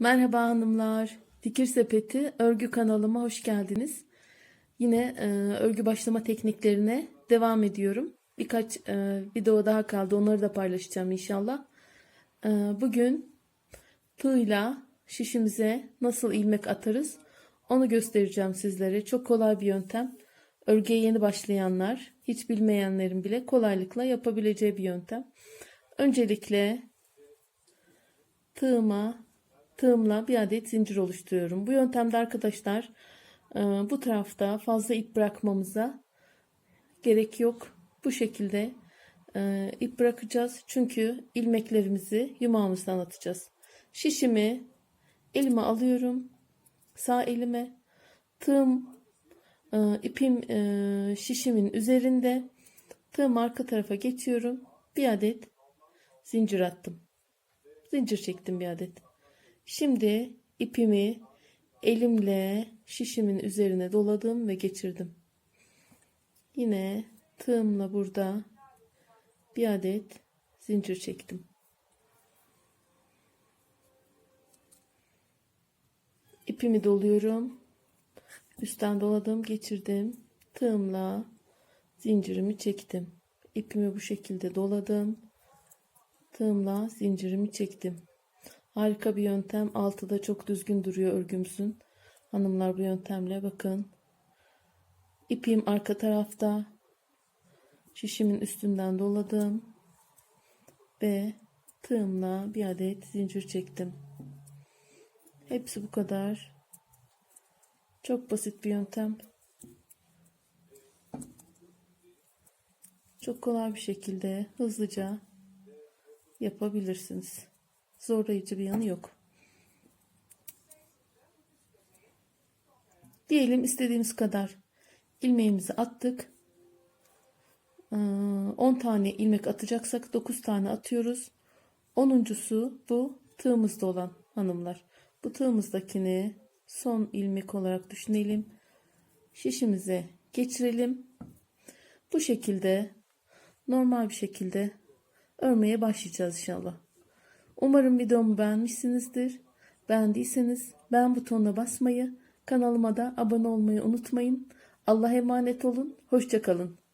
Merhaba hanımlar. Fikir Sepeti örgü kanalıma hoş geldiniz. Yine e, örgü başlama tekniklerine devam ediyorum. Birkaç e, video daha kaldı. Onları da paylaşacağım inşallah. E, bugün tığla şişimize nasıl ilmek atarız onu göstereceğim sizlere. Çok kolay bir yöntem. Örgüye yeni başlayanlar, hiç bilmeyenlerin bile kolaylıkla yapabileceği bir yöntem. Öncelikle tığıma tığımla bir adet zincir oluşturuyorum. Bu yöntemde arkadaşlar e, bu tarafta fazla ip bırakmamıza gerek yok. Bu şekilde e, ip bırakacağız. Çünkü ilmeklerimizi yumağımızdan atacağız. Şişimi elime alıyorum. Sağ elime tığım e, ipim şişimin üzerinde tığım arka tarafa geçiyorum. Bir adet zincir attım. Zincir çektim bir adet. Şimdi ipimi elimle şişimin üzerine doladım ve geçirdim. Yine tığımla burada bir adet zincir çektim. İpimi doluyorum. Üstten doladım, geçirdim. Tığımla zincirimi çektim. İpimi bu şekilde doladım. Tığımla zincirimi çektim. Harika bir yöntem. Altı da çok düzgün duruyor örgümüzün. Hanımlar bu yöntemle bakın. İpim arka tarafta. Şişimin üstünden doladım. Ve tığımla bir adet zincir çektim. Hepsi bu kadar. Çok basit bir yöntem. Çok kolay bir şekilde hızlıca yapabilirsiniz. Zorlayıcı bir yanı yok. Diyelim istediğimiz kadar ilmeğimizi attık. 10 tane ilmek atacaksak 9 tane atıyoruz. 10.sü bu tığımızda olan hanımlar. Bu tığımızdakini son ilmek olarak düşünelim. Şişimize geçirelim. Bu şekilde normal bir şekilde örmeye başlayacağız inşallah. Umarım videomu beğenmişsinizdir. Beğendiyseniz beğen butonuna basmayı, kanalıma da abone olmayı unutmayın. Allah'a emanet olun. Hoşçakalın.